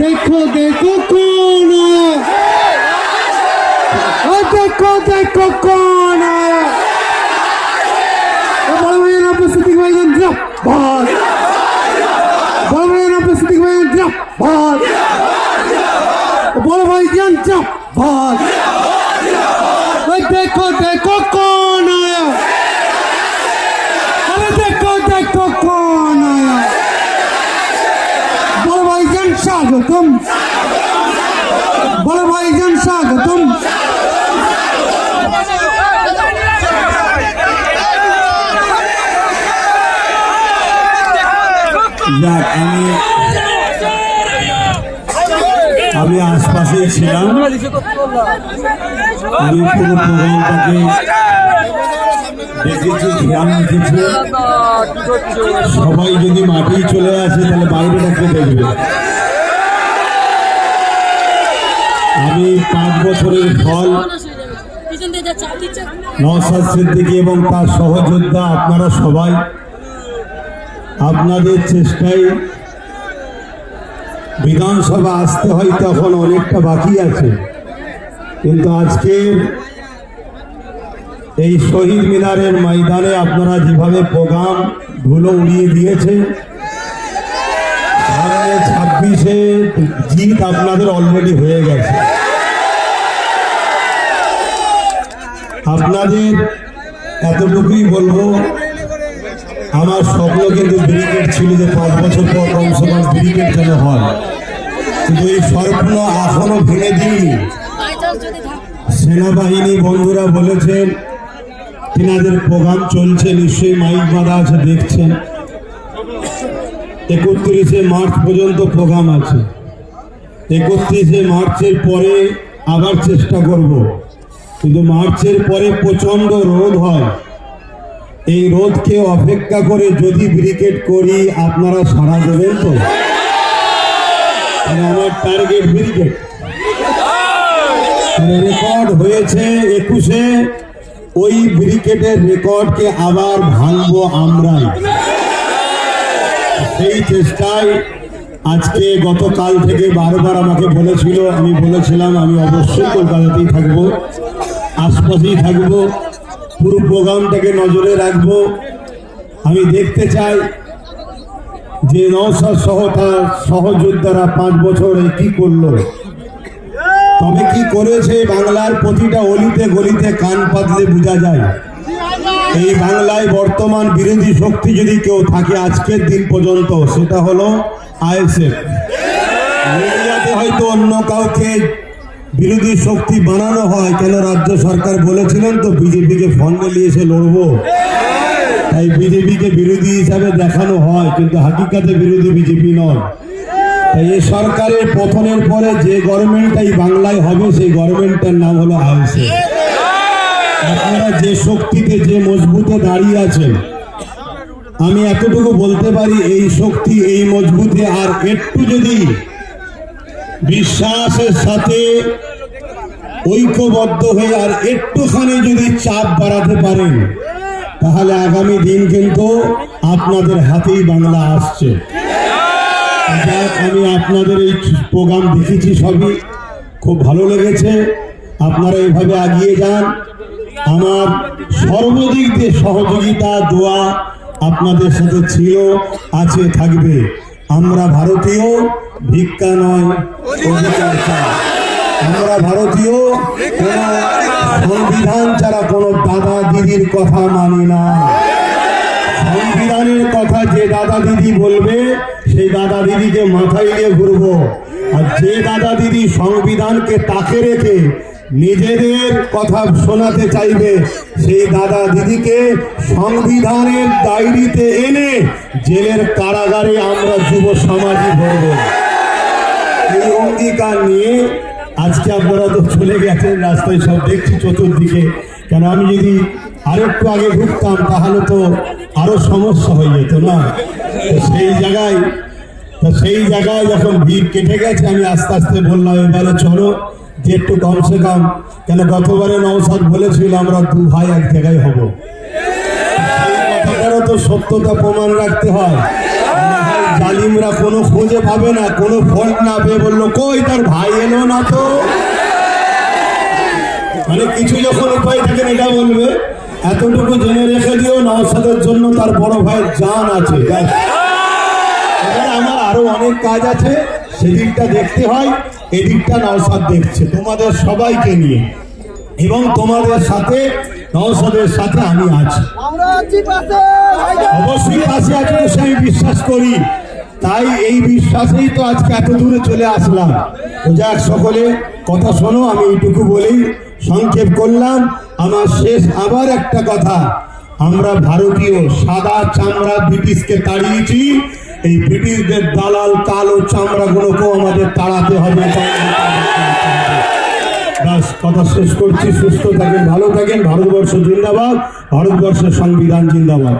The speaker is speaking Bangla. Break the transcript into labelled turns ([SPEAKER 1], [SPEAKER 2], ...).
[SPEAKER 1] দেখো দেখো কোন। দেখো দেখো কোন। বড় ভাই না উপস্থিতি ভাইজান বল। বড় ভাই না উপস্থিতি ভাইজান বল। বড় ভাইজান ওই দেখো দেখো কোন আয়া আরে দেখো দেখো কোন আয়া বড় ভাইজান স্বাগতম বড় ভাইজান স্বাগতম
[SPEAKER 2] যাক আমি আমি আশপাশেই ছিলাম। আমি পুরো প্রোগ্রামটাকে দেখেছি খেয়াল রেখেছি। সবাই যদি মাঠেই চলে আসে, তাহলে বাইরেটাকে দেখবে? আমি পাঁচ বছরের ফল নওসাদ সিদ্দিকী এবং তার সহযোদ্ধা আপনারা সবাই আপনাদের চেষ্টায় বিধানসভা আসতে হয় তখন অনেকটা বাকি আছে। কিন্তু আজকে এই শহীদ মিনারের ময়দানে আপনারা যেভাবে প্রোগ্রাম ধুলো উড়িয়ে দিয়েছে ছাব্বিশে জিত আপনাদের অলরেডি হয়ে গেছে। আপনাদের এতটুকুই বলব, আমার স্বপ্ন কিন্তু ব্রিগেড ছিল যে পাঁচ বছর পর কমসে কম ব্রিগেড যেন হয়। কিন্তু এই স্বপ্ন এখনও ভেঙে দিইনি। সেনাবাহিনী বন্ধুরা বলেছেন, তিনাদের প্রোগ্রাম চলছে, নিশ্চয়ই মাইক বাঁধা আছে, দেখছেন। একত্রিশে মার্চ পর্যন্ত প্রোগ্রাম আছে। একত্রিশে মার্চের পরে আবার চেষ্টা করব। কিন্তু মার্চের পরে প্রচণ্ড রোদ হয়। এই রোদকে অপেক্ষা করে যদি ব্রিকেট করি, আপনারা সারা দেবেন তো? তাহলে আমার টার্গেট ব্রিকেট রেকর্ড হয়েছে একুশে, ওই ব্রিকেটের রেকর্ডকে আবার ভাঙবো আমরাই। সেই চেষ্টায় আজকে গতকাল থেকে বারবার আমাকে বলেছিল, আমি বলেছিলাম, আমি অবশ্যই কলকাতাতেই থাকব, আশপাশেই থাকব, পুরো প্রোগ্রামটাকে নজরে রাখব। আমি দেখতে চাই যে নৌসাদ সহ তার সহযোদ্ধারা পাঁচ বছরে কি করল। তবে কি করেছে বাংলার প্রতিটা অলিতে গলিতে কান পাতলে বোঝা যায়। এই বাংলায় বর্তমান বিরোধী শক্তি যদি কেউ থাকে আজকের দিন পর্যন্ত, সেটা হলো আইএসএফ। হয়তো অন্য কাউকে বিরোধী শক্তি বানানো হয়, কেন রাজ্য সরকার বলেছিলেন তো, বিজেপিকে ফন্ডে নিয়ে এসে লড়বো। তাই বিজেপিকে বিরোধী হিসাবে দেখানো হয়, কিন্তু হাকিকাতে বিরোধী বিজেপি নয়। তাই এই সরকারের পতনের পরে যে গভর্নমেন্টটাই বাংলায় হবে, সেই গভর্নমেন্টটার নাম হলো আইএসএফ। আপনারা যে শক্তিতে, যে মজবুতে দাঁড়িয়ে আছেন, আমি এতটুকু বলতে পারি, এই শক্তি, এই মজবুতে, আর একটু যদি বিশ্বাসের সাথে ঐক্যবদ্ধ হয়ে আর একটুখানি যদি চাপ বাড়াতে পারেন, তাহলে আগামী দিন কিন্তু আপনাদের হাতেই বাংলা আসছে। আমি আপনাদের এই প্রোগ্রাম দেখেছি সবই। খুব ভালো লেগেছে। আপনারা এইভাবে এগিয়ে যান। আমার সর্বদিক দিয়ে সহযোগিতা, দোয়া আপনাদের সাথে ছিল, আছে, থাকবে। আমরা ভারতীয়, ভিক্ষা নয় আমরা ভারতীয় সংবিধান ছাড়া কোনো দাদা দিদির কথা মানি না। সংবিধানের কথা যে দাদা দিদি বলবে, সেই দাদা দিদিকে মাথায় নিয়ে ঘুরবো। আর যে দাদা দিদি সংবিধানকে তাকে রেখে নিজেদের কথা শোনাতে চাইবে। সেই দাদা দিদিকে সংবিধানের ডায়েরিতে এনে জেলের কারাগারে আমরা যুব সমাজই ভরব। এই অঙ্গীকার নিয়ে আজকে আপনারা তো চলে গেছেন রাস্তায় সব দেখছি চতুর্দিকে। কেন আমি যদি আরেকটু আগে ঢুকতাম, তাহলে তো আরও সমস্যা হয়ে যেত না? সেই জায়গায়, তো সেই জায়গায় যখন ভিড় কেটে গেছে, আমি আস্তে আস্তে বললাম, এবারে চলো। যে একটু কমসে কম, কেন গতবারে নৌসাদ বলেছিল, আমরা দু ভাই এক জায়গায় হব। কথাটারও তো সত্যতা প্রমাণ রাখতে হয়। জালিমরা কোনো খুঁজে পাবে না, কোনো ফোন না পেয়ে বলল, কই তার ভাই এলো না তো? মানে কিছু যখন উপায় থাকেন এটা বলবে। এতটুকু জেনে রেখে দিও, নওসাদের জন্য তার বড় ভাইয়ের জান আছে। আমার আরও অনেক কাজ আছে, সেদিকটা দেখতে হয়। এদিকটা নওসাদ দেখছে। তোমাদের সবাইকে নিয়ে। এবং তোমাদের সাথে নওসাদের সাথে আমি আছি। অবশ্যই পাশে আছে সে আমি বিশ্বাস করি। তাই এই বিশ্বাসেই তো আজকে এত দূরে চলে আসলাম। যাক সকলে কথা শোনো আমি এইটুকু বলেই সংক্ষেপ করলাম। আমার শেষ আবার একটা কথা। আমরা ভারতীয় সাদা চামড়া ব্রিটিশকে তাড়িয়েছি। এই ব্রিটিশদের দালাল, কালো চামড়াগুলোকেও আমাদের তাড়াতে হবে। ব্যাস, কথা শেষ করছি। সুস্থ থাকেন, ভালো থাকেন। ভারতবর্ষ জিন্দাবাদ, ভারতবর্ষের সংবিধান জিন্দাবাদ।